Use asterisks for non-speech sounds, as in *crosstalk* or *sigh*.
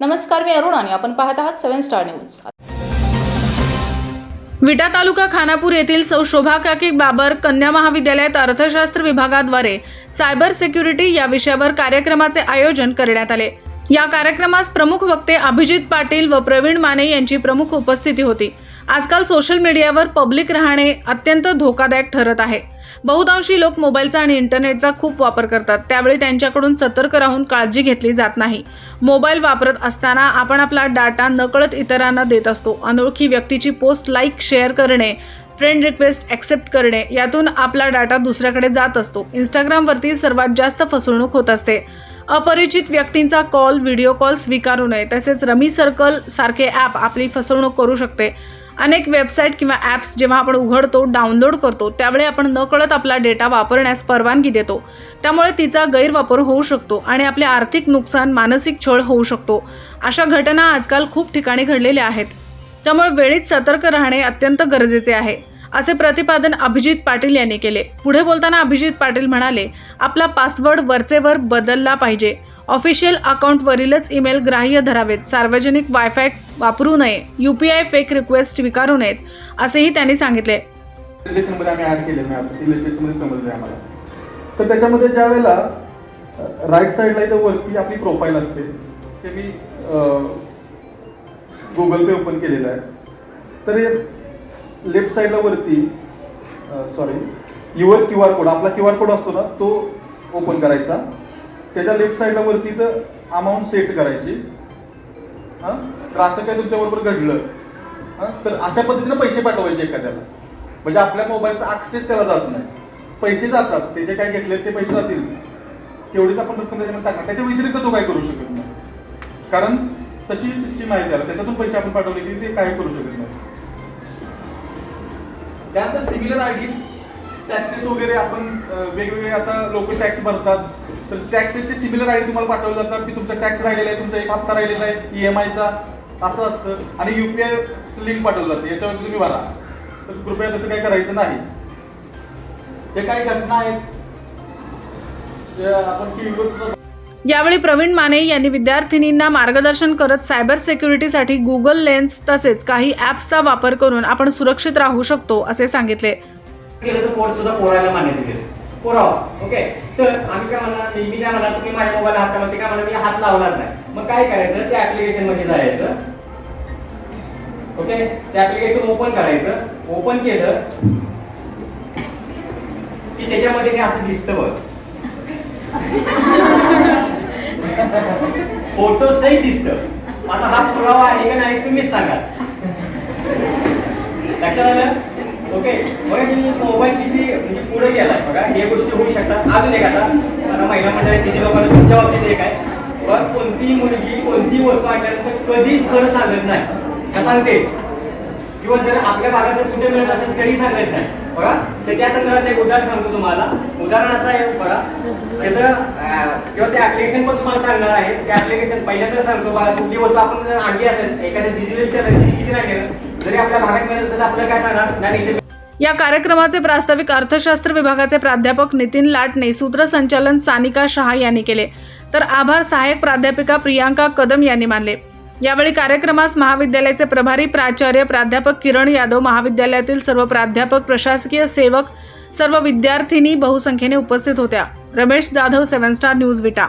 नमस्कार मी अरुण आणि आपण पाहत आहात seven star news. Vita taluka Khanapur येथील सौ शोभा काकी बाबर कन्या महाविद्यालयात अर्थशास्त्र विभागाद्वारे सायबर सिक्युरिटी या विषयावर कार्यक्रमाचे आयोजन करण्यात आले. या कार्यक्रमास प्रमुख वक्ते अभिजित पाटील व प्रवीण माने यांची प्रमुख उपस्थिती होती. आजकाल सोशल मीडियावर पब्लिक राहणे अत्यंत धोकादायक ठरत आहे. बहुतांशी लोक मोबाईलचा आणि इंटरनेटचा खूप वापर करतात. त्यावेळी त्यांच्याकडून सतर्क राहून काळजी घेतली जात नाही. मोबाईल वापरत असताना आपण आपला डाटा नकळत इतरांना देत असतो. अनोळखी व्यक्तीची पोस्ट लाईक शेअर करणे फ्रेंड रिक्वेस्ट ॲक्सेप्ट करणे यातून आपला डाटा दुसऱ्याकडे जात असतो. इंस्टाग्रामवरती सर्वात जास्त फसवणूक होत असते. अपरिचित व्यक्तींचा कॉल व्हिडिओ कॉल स्वीकारू नये. तसेच रमी सर्कल सारखे ॲप आपली फसवणूक करू शकते. अनेक वेबसाईट किंवा ॲप्स जेव्हा आपण उघडतो डाउनलोड करतो त्यावेळी आपण नकळत आपला डेटा वापरण्यास परवानगी देतो. त्यामुळे तिचा गैरवापर होऊ शकतो आणि आपले आर्थिक नुकसान मानसिक छळ होऊ शकतो. अशा घटना आजकाल खूप ठिकाणी घडलेल्या आहेत. त्यामुळे वेळीच सतर्क राहणे अत्यंत गरजेचे आहे असे प्रतिपादन अभिजित पाटील यांनी केले. पुढे बोलताना अभिजित पाटील म्हणाले आपला पासवर्ड वरचेवर बदलला पाहिजे. ऑफिशियल अकाउंटवरीलच ईमेल ग्राह्य धरावेत. सार्वजनिक वायफाय वापरू नये. यूपीआय फेक रिक्वेस्ट स्वीकारू नयेत असेही त्यांनी सांगितले. इलेक्शनमध्ये आम्ही ॲड केलेलं नाही आता ती आम्हाला. तर त्याच्यामध्ये ज्या वेळेला राईट साईडला इथं वरती आपली प्रोफाईल असते ते मी गुगल पे ओपन केलेलं आहे. तर लेफ्ट साईडला वरती sorry your Q R code आपला क्यू आर कोड असतो ना तो ओपन करायचा. त्याच्या लेफ्ट साईडला वरती तर अमाऊंट सेट करायची. हां? तर असं काय तुमच्याबरोबर घडलं? हां? तर अशा पद्धतीनं पैसे पाठवायचे एखाद्याला. म्हणजे आपल्या मोबाईलचा ऍक्सेस त्याला जात नाही. पैसे जातात. त्याचे काय घेतले ते पैसे जातील. तेवढीच आपण रक्कम त्याच्यामध्ये टाकणार. त्याच्या व्यतिरिक्त तो काय करू शकत नाही. कारण तशी सिस्टीम आहे त्याला. त्याच्यातून पैसे आपण पाठवले की ते काही करू शकत नाही. त्यानंतर सिमिलर आयडीज टॅक्सेस वगैरे आपण वेगवेगळे आता लोक टॅक्स भरतात. तर टॅक्सेसचे सिमिलर आयडी तुम्हाला पाठवले जातात की तुमचा टॅक्स राहिलेला आहे तुमचा एक हप्ता राहिलेला आहे ईएमआयचा असं असतं. आणि युपीआय लिंक पाठवलं जातं याच्यावर तुम्ही भरा. तर कृपया तसं काही करायचं नाही. हे काही घटना आहेत. आपण टीव्हीवर यावेळी प्रवीण माने यांनी विद्यार्थिनींना मार्गदर्शन करत सायबर सिक्युरिटीसाठी गुगल लेन्स तसेच काही ॲप्सचा वापर करून आपण सुरक्षित राहू शकतो असे सांगितले. पुरावा. ओके तर आम्ही काय म्हणणार मी काय म्हणणार तुम्ही माझ्या मोबाईल हात लावते काय म्हणणार मी हात लावणार नाही. मग काय करायचं? त्या ऍप्लिकेशनमध्ये जायचं. ओके ते ऍप्लिकेशन ओपन करायचं. ओपन केलं की त्याच्यामध्ये हे असं दिसतं बघ. *laughs* फोटो दिसत. आता हा पुरावा आहे का नाही तुम्हीच सांगा. लक्षात आलं? ओके मोबाईल किती म्हणजे पुढे गेला. बघा हे गोष्टी होऊ शकतात. अजून एक आता आता महिला मंडळी किती लोकांना तुमच्या बाबतीत एक आहे. पण कोणतीही मुलगी कोणतीही वस्तू आणल्यानंतर कधीच खरं सांगत नाही. का सांगते? किंवा जर आपल्या भागात जर कुठे मिळत असेल तरी सांगत नाही. बघा तर त्या संदर्भात एक उदाहरण सांगतो तुम्हाला. उदाहरण असं आहे बघा. त्याचं किंवा ते ऍप्लिकेशन पण तुम्हाला सांगणार आहे. ते ऍप्लिकेशन पहिल्यांदा सांगतो बघा कुठली वस्तू आपण जर आणली असेल एखाद्या डिजिटल किती किती नाही जरी आपल्या भागात मिळत असेल आपल्याला काय सांगणार? नाही इथे या कार्यक्रमाचे प्रास्ताविक अर्थशास्त्र विभागाचे प्राध्यापक नितीन लाटणे सूत्रसंचालन सानिका शहा यांनी केले. तर आभार सहाय्यक प्राध्यापिका प्रियांका कदम यांनी मानले. यावेळी कार्यक्रमास महाविद्यालयाचे प्रभारी प्राचार्य प्राध्यापक किरण यादव महाविद्यालयातील सर्व प्राध्यापक प्रशासकीय सेवक सर्व विद्यार्थिनी बहुसंख्येने उपस्थित होत्या. Ramesh Jadhav seven star news Vita.